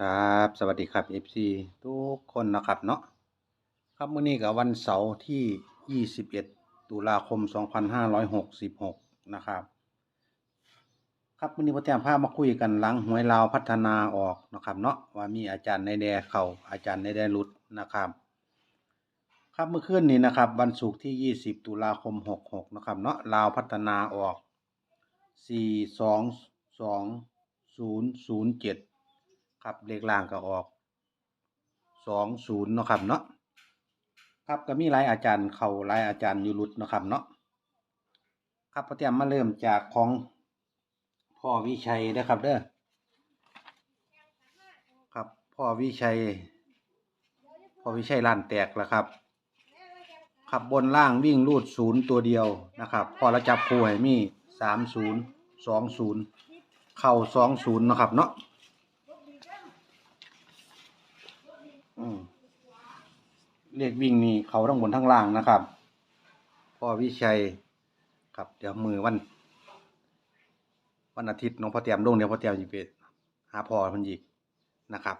ครับ สวัสดีครับ FC ทุกคนนะครับเนาะครับมื้อนี้ก็วันเสาร์ที่ 21 ตุลาคม 2566 นะครับ ครับมื้อนี้พ่อแต้มพามาคุยกันหลังหวยลาวพัฒนาออกนะครับเนาะว่ามีอาจารย์ในแดเข้าอาจารย์ในแดหลุดนะครับ ครับเมื่อคืนนี้นะครับ วันศุกร์ที่ 20 ตุลาคม 66 นะครับเนาะลาวพัฒนาออก 422 007 ครับเลขล่างก็ออก20เนาะครับเนาะครับก็มีหลายอาจารย์เขาหลายอาจารย์อยู่หลุดเนาะครับเนาะครับพ่อแต้มมาเริ่มจากของพ่อวิชัยนะครับเด้อครับพ่อวิชัยพ่อวิชัยล้านแตกแล้วครับขับบนล่างวิ่งรูดศูนย์ตัวเดียวนะครับพอเราจับคู่ให้มีสามศูนย์สองศูนย์เข้าสองศูนย์นะครับเนาะอืม เรียกวิ่งนี่เขาทั้งบนทั้งล่างนะครับ พ่อวิชัยครับเดี๋ยวมือวัน วันอาทิตย์น้องพ่อเตรียมลงเดี๋ยวพ่อเตรียมจะไปหาพ่อพันอีกนะครับ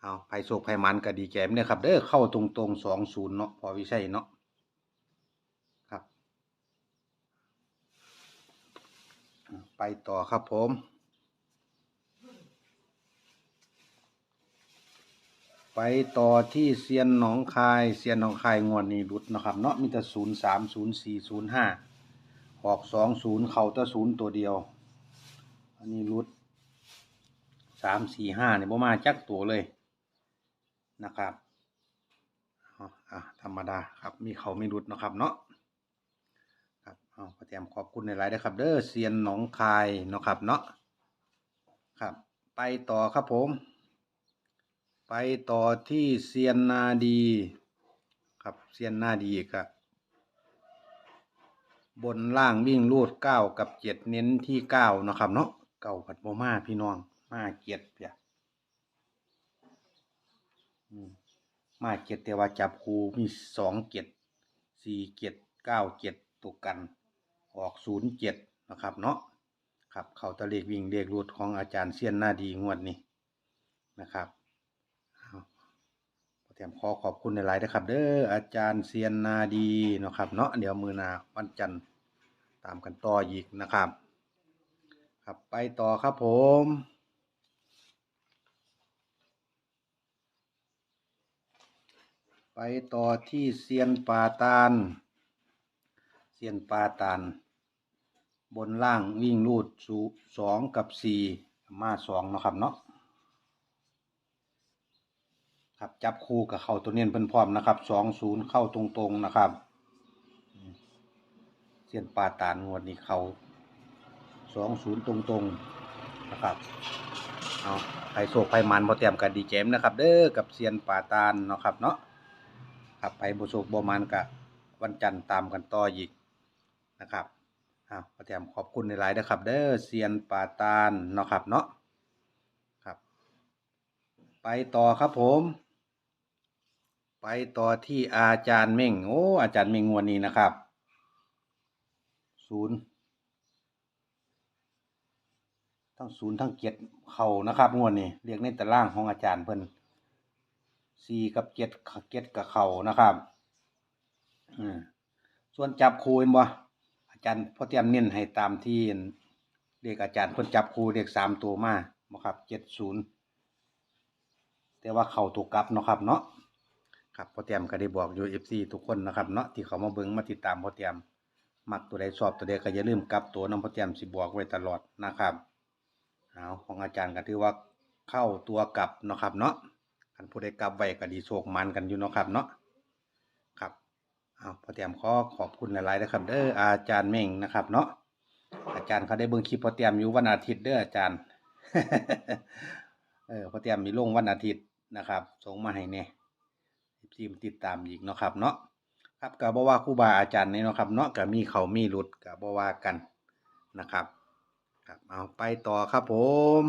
เอาไผ่โศกไผ่มันก็ดีแก่เนี่ยครับเด้อเข้าตรงตรงสองศูนย์เนาะพ่อวิชัยเนาะครับ ไปต่อครับผม ไปต่อที่เซียนหนองคายเซียนหนองคายงวดนี้รุดนะครับเนาะมีแต่ศูนย์สามศูนย์สี่ศูนย์ห้าออกสองศูนย์เข่าแต่ศูนย์ตัวเดียว อันนี้รุดสามสี่ห้าเนี่ยบ่มาจักตัวเลยนะครับอะธรรมดาครับมีเขาไม่รุดนะครับเนาะครับเอาขอแถมขอบคุณในไลน์ด้ครับ เด้อเซียนหนองคายนะครับเนาะครับ ไปต่อครับผม ไปต่อที่เซียนนาดีครับเซียนนาดีครับ บนล่างวิ่งรูดเก้ากับเจ็ดเน้นที่เก้านะครับเนาะเก้าผัดโมมาพี่น้องมาเจ็ดเปียมาเจ็ดแต่ว่าจับคูมีสองเจ็ดสี่เจ็ดเก้าเจ็ดตัวกัน ออกศูนย์เจ็ดนะครับเนาะครับเขาตะเลกวิ่งเลขรูดของอาจารย์เซียนนาดีงวดนี้นะครับ ถมขอขอบคุณในไลน์นะครับ เด้ออาจารย์เซียนนาดีเนาะครับเนาะเดี๋ยวมือนาวันจันทร์ตามกันต่ออีกนะครับ ครับไปต่อครับผมไปต่อที่เซียนปาตานเซียนปาตานบนล่างวิ่งรูดสูสองกับสี่มาสองนะครับเนาะ ครับจับคู่กับเข้าตัวเนียนเพิ่นพร้อมนะครับสองศูนย์เข้าตรงๆนะครับเสียนปาตานงวดนี้เขาสองศูนย์ตรงๆนะครับเอาไผ่โศกไผ่มันพอเตรียมกันดีเจมนะครับ เด้อกับเซียนปาตานเนาะครับเนาะครับไผ่บุโศกบมันกับวันจันทร์ตามกันต่ออีกนะครับอ้าวพอเตรียมขอบคุณในไลน์นะครับ เด้อเซียนปาตานเนาะครับเนาะครับ ไปต่อครับผม ไปต่อที่อาจารย์เม่ง โอ้ อาจารย์เม่งงวดนี้นะครับศูนย์ทั้งศูนย์ทั้งเจ็ดเข่านะครับงวดนี้เรียกในตารางของอาจารย์เพิ่นสี่กับเจ็ดเจ็ดกับเข่านะครับอืมส่วนจับคูเห็นบ่อาจารย์พ่อเตรียมเน้นให้ตามที่เรียกอาจารย์เพิ่นจับคูเรียกสามตัวมาบ่ครับเจ็ดศูนย์แต่ว่าเข่าตัวกลับเนาะครับเนาะ ครับพ่อเตรียมก็ได้บอกอยู่ FC ทุกคนนะครับเนาะที่เขามาเบิ่งมาติดตามพ่อเตรียมมักตัวใดชอบตัวใดก็อย่าลืมกลับตัวนำพ่อเตรียมสิบอกไว้ตลอดนะครับเอาของอาจารย์ก็ถือว่าเข้าตัวกลับนะครับเนาะคันผู้ใดกลับไว้ก็ดีโชคมันกันอยู่นะครับเนาะครับเอาพ่อเตรียมขอขอบคุณหลายๆนะครับเด้ออาจารย์เม่งนะครับเนาะอาจารย์เขาได้เบิ่งคลิปพ่อเตรียมอยู่วันอาทิตย์เด้ออาจารย์เออพ่อเตรียมมีลงวันอาทิตย์นะครับส่งมาให้แน่ ทีมติดตามอีกเนาะครับเนาะครับก็บ่ว่าครูบาอาจารย์นี่เนาะครับเนาะก็มีเขามีหลุดก็บ่ว่ากันนะครับครับเอาไปต่อครับผม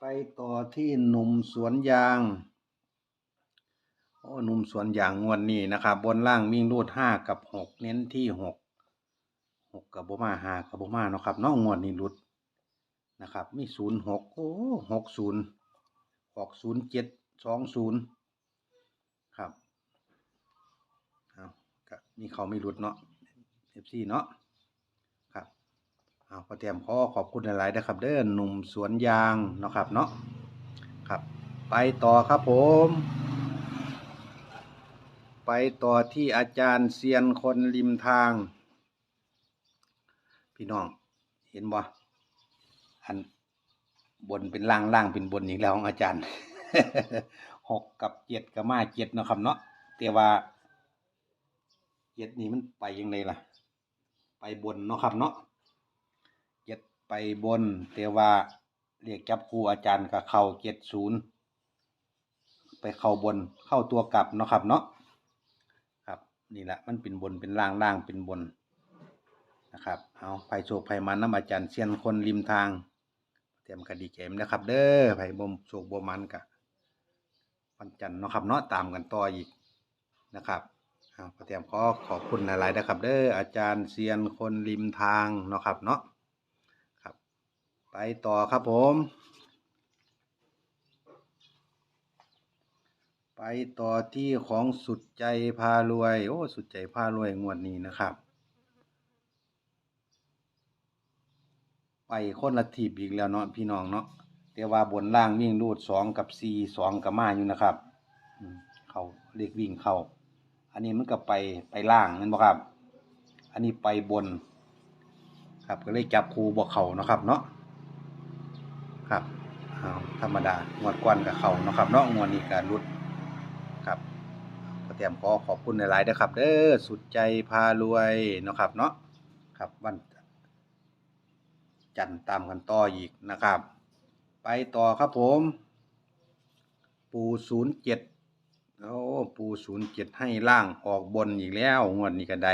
ไปต่อที่หนุ่มสวนยาง โอ้หนุ่มสวนยางงวดนนี้นะครับ บนล่างวิ่งรูดห้ากับหกเน้นที่หกหกกับโบมาหากับโบมาเนาะครับเน้องงวดนี้หลุด นะครับ มีศูนย์หกโอ้หกศูนย์ออกศูนย์เจ็ดสองศูนย์ครับเอาก็มีเขาไม่หลุดเนาะเอฟซีเนาะครับเอาพอเตรียมขอขอบคุณหลายๆนะครับ เด้อหนุ่มสวนยางเนาะครับเนาะครับ ไปต่อครับผม ไปต่อที่อาจารย์เซียนคนริมทาง พี่น้องเห็นบ่ อันบนเป็นล่างล่างเป็นบนอีกแล้วของอาจารย์หกกับเจ็ดกับมาเจ็ดเนาะครับเนาะแต่ว่าเจ็ดนี่มันไปยังไงล่ะ ไปบนเนาะครับเนาะเจ็ดไปบนแต่ว่าเรียกจับครูอาจารย์กับเข้าเจ็ดศูนย์ไปเข้าบนเข้าตัวกลับเนาะครับเนาะครับนี่แหละมันเป็นบนเป็นล่างล่างเป็นบนนะครับเอาไผ่โชคไผ่มันน้ำอาจารย์เซียนคนริมทาง เตรียมคดีเกมนะครับ เด้อไผ่บ่มโชคบ่มันกะวันจันทร์เนาะครับเนาะตามกันต่ออีกนะครับเอาก็เตรียมขอขอบคุณหลายๆนะครับ เด้ออาจารย์เซียนคนริมทางเนาะครับเนาะครับ ไปต่อครับผม ไปต่อที่ของสุดใจพารวย โอ้ สุดใจพารวยงวดนี้นะครับ ไปคนละทีบอีกแล้วเนาะพี่น้องเนาะแต่ว่าบนล่างวิ่งรูดสองกับสี่สองกับมาอยู่นะครับเขาเรียกวิ่งเขาอันนี้มันก็ไปไปล่างนั่นบ่ครับ อันนี้ไปบน ครับก็เลยจับคูบ่เขาเนาะครับ เนาะครับธรรมดางวดก่อนกับเขาเนาะครับเนาะงวดนี้ก็รุดครับก็เตรียมขอขอบคุณหลายๆนะครับ เด้อสุดใจพารวยเนาะครับ เนาะครับวัน จันทร์ตามกันต่ออีกนะครับ ไปต่อครับผม ปูศูนย์เจ็ดโอ้ปูศูนย์เจ็ดให้ล่างออกบนอีกแล้วงวดนี้ก็ได้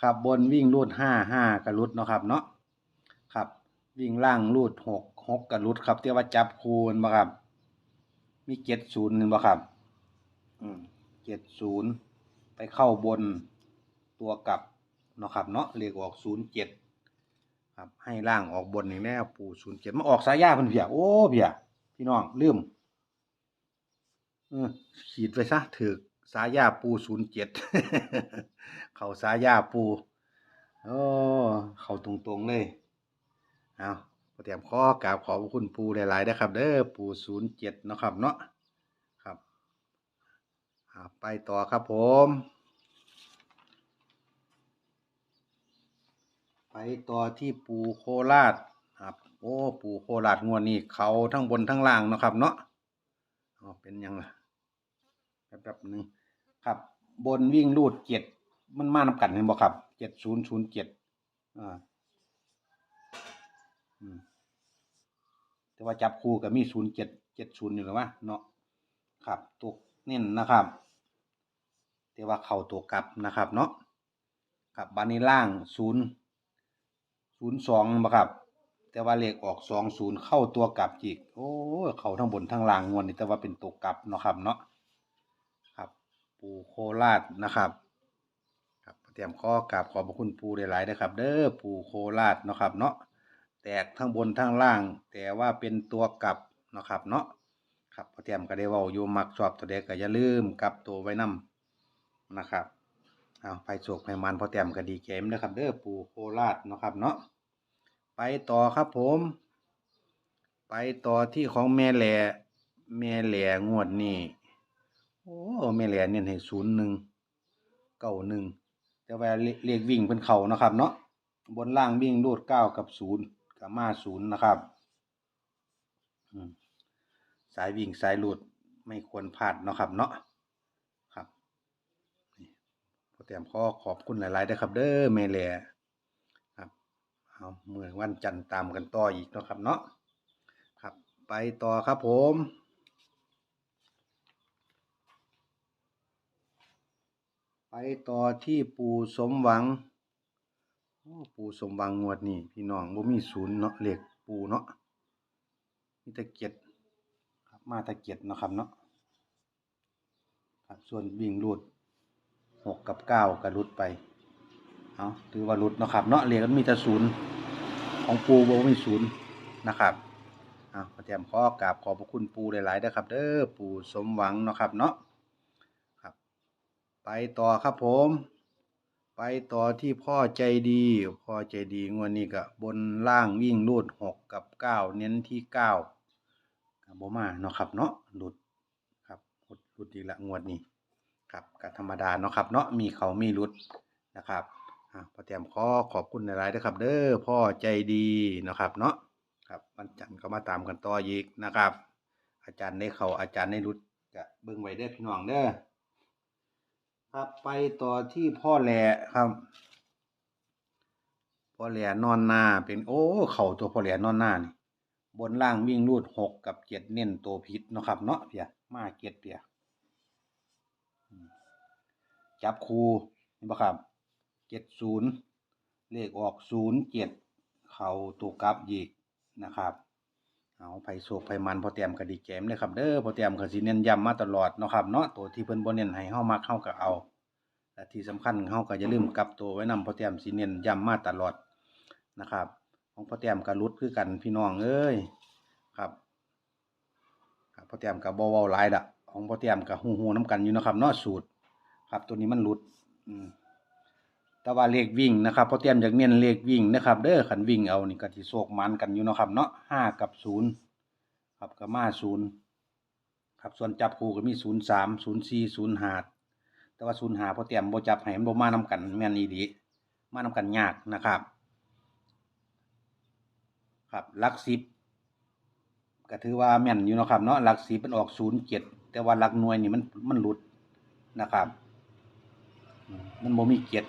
ครับบนวิ่งรูดห้าห้ากระลุดเนาะครับเนาะครับ วิ่งล่างรูดหกหกกระลุดครับเรียกว่าจับคูณบ่ครับ มีเจ็ดศูนย์หนึ่งบ่ครับอืมเจ็ดศูนย์ไปเข้าบนตัวกลับเนาะครับเนาะเรียกออกศูนย์เจ็ด ครับให้ล่างออกบนนี่แน่ปู่ศูนย์เจ็ดมาออกสายยาเพิ่นเพียโอ้เพียพี่น้องลืมเออขีดไว้ซะถือสายยาปูศูนย์เจ็ดเขาสายยาปูโอ้เขาตรงๆเลยเอาพอเตรียมข้อกราบขอบคุณปูหลายๆนะครับ เด้อปูศูนย์เจ็ดนะครับเนาะครับไปต่อครับผม ไปต่อที่ปูโคราชครับโอ้ปูโคราชงวดนี้เขาทั้งบนทั้งล่างนะครับเนาะอ๋อเป็นยังล่ะแป๊บๆหนึ่งครับ บนวิ่งรูดเจ็ดมันมานำกันเห็นบ่ครับเจ็ดศูนย์ศูนย์เจ็ดอ่าอืมแต่ว่าจับคู่กับมีศูนย์เจ็ดเจ็ดศูนย์อยู่หรือวะเนาะครับตัวเน้นนะครับแต่ว่าเข่าตัวกลับนะครับเนาะครับบานนี้ล่างศูนย์ ศูนย์สองบ่ครับ แต่ว่าเลขออกสองศูนย์เข้าตัวกลับจีก โอ้เขาทั้งบนทั้งล่างงวดนี้แต่ว่าเป็นตัวกลับเนาะครับเนาะครับ ปูโคราชนะครับ ครับเตรียมข้อกราบขอบพระคุณปูหลายๆนะครับ เด้อปูโคราชเนาะครับ เนาะแตกทั้งบนทั้งล่าง แต่ว่าเป็นตัวกลับเนาะครับ เนาะครับพอเตรียมก็ได้ว้าอยู่มักชอบตัวเด็กก็อย่าลืมกลับตัวไว้นํนะครับเอาไปโศกไปมันพอเตรียมก็ดีเกมนะครับ เด้อปูโคราชเนาะครับเนาะ ไปต่อครับผม ไปต่อที่ของแม่แหล่แม่แหล่งวดนี้โอ้แม่แหล่เน้นให้ศูนย์หนึ่งเก้าหนึ่งแต่ว่าเลเลขวิ่งเป็นเขานะครับ เนาะบนล่างวิ่งรูดเก้ากับศูนย์กับมาศูนย์นะครับสายวิ่งสายรูดไม่ควรพลาดนะครับ เนาะครับพอเตรียมข้อขอบคุณหลายๆนะครับ เด้อแม่แหล่ เอาเมื่อวันจันทร์ตามกันต่ออีกนะครับเนาะครับ ไปต่อครับผมไปต่อที่ปู่สมหวังปู่สมหวังงวดนี้พี่น้องบ่มีศูนย์เนาะเหลขปู่เนาะมีต่เกียรติครับมาตะเกียรติเนาะครับเนาะครับส่วนวิ่งรูดหกกับเก้าก็รุดไปเอาถือว่าหลุดเนาะครับเนาะเหลขมันมีแต่ศูนย์ ของปูบ่มีศูนย์นะครับเอาพอเตรียมขอกราบขอบพระคุณปูหลายๆนะครับ เด้อปูสมหวังเนาะครับเนาะครับ ไปต่อครับผม ไปต่อที่พ่อใจดีพ่อใจดีงวดนี้ก็บนล่างวิ่งรูดหกกับเก้าเน้นที่เก้ากับโบมาเนาะครับเนาะหลุดครับหลุดหลุดอีกละงวดนี้ครับก็ธรรมดาเนาะครับเนาะมีเขามีหลุดนะครับ พอเตรียมขอขอบคุณหลายๆนะครับ เด้อพ่อใจดีนะครับ เนาะครับวันจันทร์ก็มาตามกันต่ออีกนะครับ อาจารย์ในเขาอาจารย์ในรุดก็เบิ่งไว้เด้อพี่น้องเด้อครับไปต่อที่พ่อแหล่ครับ พ่อแหล่นอนหน้าเป็นโอ้เข่าตัวพ่อแหล่นอนหน้านี่บนล่างวิ่งรูดหกกับเจ็ดเน้นตัวพิษนะครับ เนาะเพียมาเจ็ดเพียจับคูเห็นปะครับ เจ็ดศูนย์เลขออกศูนย์เจ็ดเข่าตัวกลับยีกนะครับเอาไผโศกไผมันพอเตรียมก็ดีแกมเลยครับเด้อพอเตรียมก็สิเน้นย้ำมาตลอดเนาะครับเนาะตัวที่เพิ่นบ่เน้นให้เฮามักเฮาก็เอาและที่สำคัญเฮาก็อย่าลืมกลับตัวไว้นำพอเตรียมสิเน้นย้ำมาตลอดนะครับ ของพอเตรียมก็รุดคือกันพี่น้องเอ้ยครับครับพอเตรียมก็บ่เว้าหลายดอกของพอเตรียมก็ฮู้ๆนํกันอยู่นะครับเนาะสูตร ครับตัวนี้มันหลุดอืม แต่ว่าเลขวิ่งนะครับพอเตรียมอยากเน้นเลขวิ่งนะครับ เด้อขันวิ่งเอานี่ก็สิโศกมันกันอยู่นะครับเนาะห้ากับศูนย์ครับก็มาศูนย์ครับส่วนจับคู่ก็มีศูนย์สามศูนย์สี่ศูนย์ห้าแต่ว่าศูนย์ห้าพอเตรียมโบจับให้มันบ่มานํกันแม่นอีดีมานํกันยากนะครับ ครับลักสิบก็ถือว่าแม่นอยู่นะครับเนาะหลักสิบมันออกศูนย์เจ็ดแต่ว่าหลักหน่วยนี่มันมันหลุดนะครับ มันบ่มีเจ็ด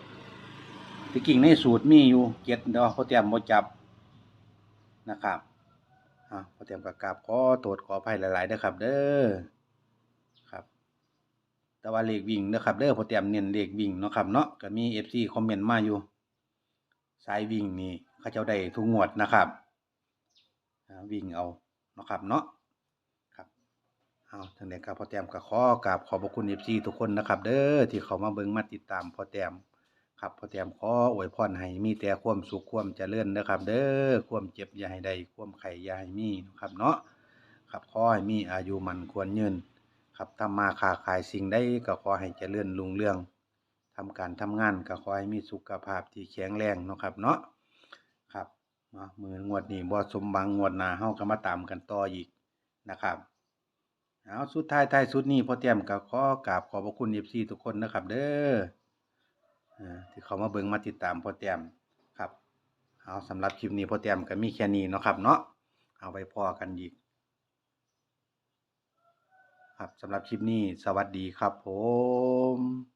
ที่กิ่งในสูตรมีอยู่เจ็ดแต่ว่าพอเตรียมบ่จับนะครับอ่าพอเตรียมกับกราบขอโทษขออภัยหลายๆเด้อครับ เด้อครับ แต่ว่าเลขวิ่งเด้อครับเด้อพอเตรียมเน้นเลขวิ่งเนาะครับเนาะก็มี FC คอมเมนต์มาอยู่สายวิ่งนี่เขาเจ้าได้ทุกงวดนะครับวิ่งเอาเนาะครับเนาะครับเอาทางใดก็พอแต้มก็ขอกราบขอบพระคุณ FC ทุกคนนะครับ เด้อที่เขามาเบิ่งมาติดตามพอแต้ม ครับพอแต้มขออวยพรให้มีแต่ความสุขความเจริญนะครับ เด้อความเจ็บอย่าให้ได้ความไข้อย่าให้มีนะครับเนาะครับขอให้มีอายุมันควรยืนครับทำมาค้าขายสิ่งใดก็ขอให้เจริญรุ่งเรืองทำการทำงานก็ขอให้มีสุขภาพที่แข็งแรงนะครับเนาะครับเนาะมืองวดนี้บ่สมหวังงวดหน้าเฮาก็มาตามกันต่ออีกนะครับเอาสุดท้ายท้ายสุดนี้พอเตรียมก็ขอกราบขอบพระคุณ FC ทุกคนนะครับ เด้อ ที่เขามาเบิ่งมาติดตามพ่อเตรียมครับเอาสำหรับคลิปนี้พ่อเตรียมก็มีแค่นี้เนาะครับ เนาะเอาไว้พอกันอีก ครับสำหรับคลิปนี้สวัสดีครับผม